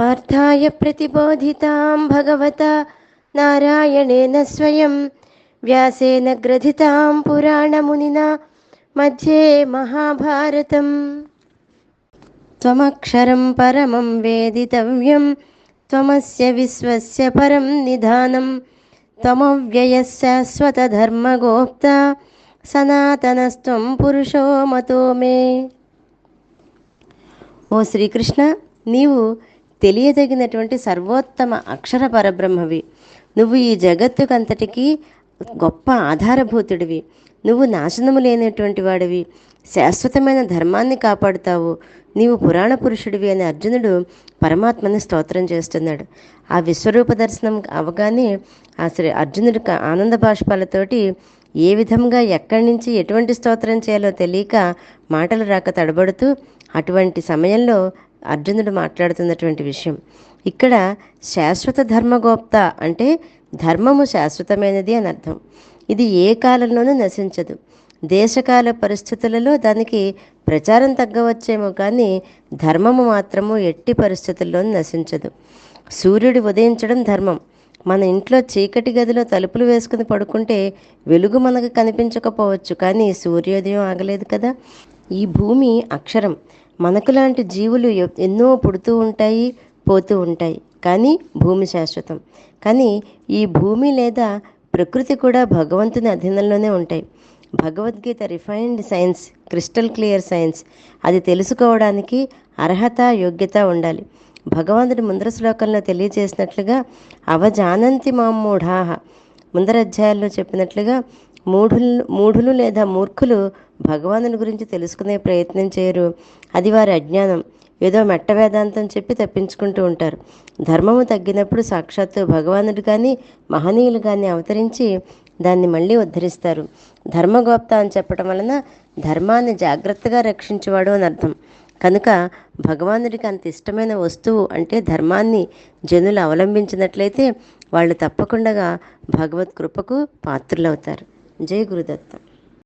పార్థాయ ప్రతిబోధితాం భగవత నారాయణేన స్వయం. వ్యాసేన గ్రథితాం పురాణమునినా మధ్యే మహాభారతం. త్వమక్షరం పరమం వేదితవ్యం త్వమస్య విశ్వస్య పరం నిధానం. త్వమవ్యయ శాశ్వతధర్మగోప్త సనాతనస్త్వం పురుషో మతో మే. ఓ శ్రీకృష్ణ నీవు తెలియదగినటువంటి సర్వోత్తమ అక్షర పరబ్రహ్మవి. నువ్వు ఈ జగత్తుకంతటికీ గొప్ప ఆధారభూతుడివి. నువ్వు నాశనము లేనటువంటి వాడివి. శాశ్వతమైన ధర్మాన్ని కాపాడుతావు. నీవు పురాణ పురుషుడివి అని అర్జునుడు పరమాత్మని స్తోత్రం చేస్తున్నాడు. ఆ విశ్వరూప దర్శనం అవగానే ఆ శ్రీ అర్జునుడు ఆనంద బాష్పాలతోటి ఏ విధంగా ఎక్కడి నుంచి ఎటువంటి స్తోత్రం చేయాలో తెలియక మాటలు రాక తడబడుతూ అటువంటి సమయంలో అర్జునుడు మాట్లాడుతున్నటువంటి విషయం. ఇక్కడ శాశ్వత ధర్మగోప్త అంటే ధర్మము శాశ్వతమైనది అని అర్థం. ఇది ఏ కాలంలోనూ నశించదు. దేశకాల పరిస్థితులలో దానికి ప్రచారం తగ్గవచ్చేమో కానీ ధర్మము మాత్రము ఎట్టి పరిస్థితుల్లోనూ నశించదు. సూర్యుడు ఉదయించడం ధర్మం. మన ఇంట్లో చీకటి గదిలో తలుపులు వేసుకుని పడుకుంటే వెలుగు మనకు కనిపించకపోవచ్చు కానీ సూర్యోదయం ఆగలేదు కదా? ఈ భూమి అక్షరం. మనకు లాంటి జీవులు ఎన్నో పుడుతూ ఉంటాయి పోతూ ఉంటాయి. కానీ భూమి శాశ్వతం. కానీ ఈ భూమి లేదా ప్రకృతి కూడా భగవంతుని అధీనంలోనే ఉంటాయి. Bhagavadgita refined science crystal clear science అది తెలుసుకోవడానికి అర్హత యోగ్యత ఉండాలి. భగవంతుడి ముందర శ్లోకంలో తెలియజేసినట్లుగా అవజానంతి మామూఢాహ ముందర అధ్యాయాల్లో చెప్పినట్లుగా మూఢులు మూఢులు లేదా మూర్ఖులు భగవానుని గురించి తెలుసుకునే ప్రయత్నం చేయరు. అది వారి అజ్ఞానం. ఏదో మెట్ట వేదాంతం చెప్పి తప్పించుకుంటూ ఉంటారు. ధర్మము తగ్గినప్పుడు సాక్షాత్తు భగవానుడు కానీ మహనీయులు కానీ అవతరించి దాన్ని మళ్ళీ ఉద్ధరిస్తారు. ధర్మగోప్త అని చెప్పడం వలన ధర్మాన్ని జాగ్రత్తగా రక్షించేవాడు అని అర్థం. కనుక భగవానుడికి అంత ఇష్టమైన వస్తువు అంటే ధర్మాన్ని జనులు అవలంబించినట్లయితే వాళ్ళు తప్పకుండా భగవత్ కృపకు పాత్రులవుతారు. जय गुरुदत्ता।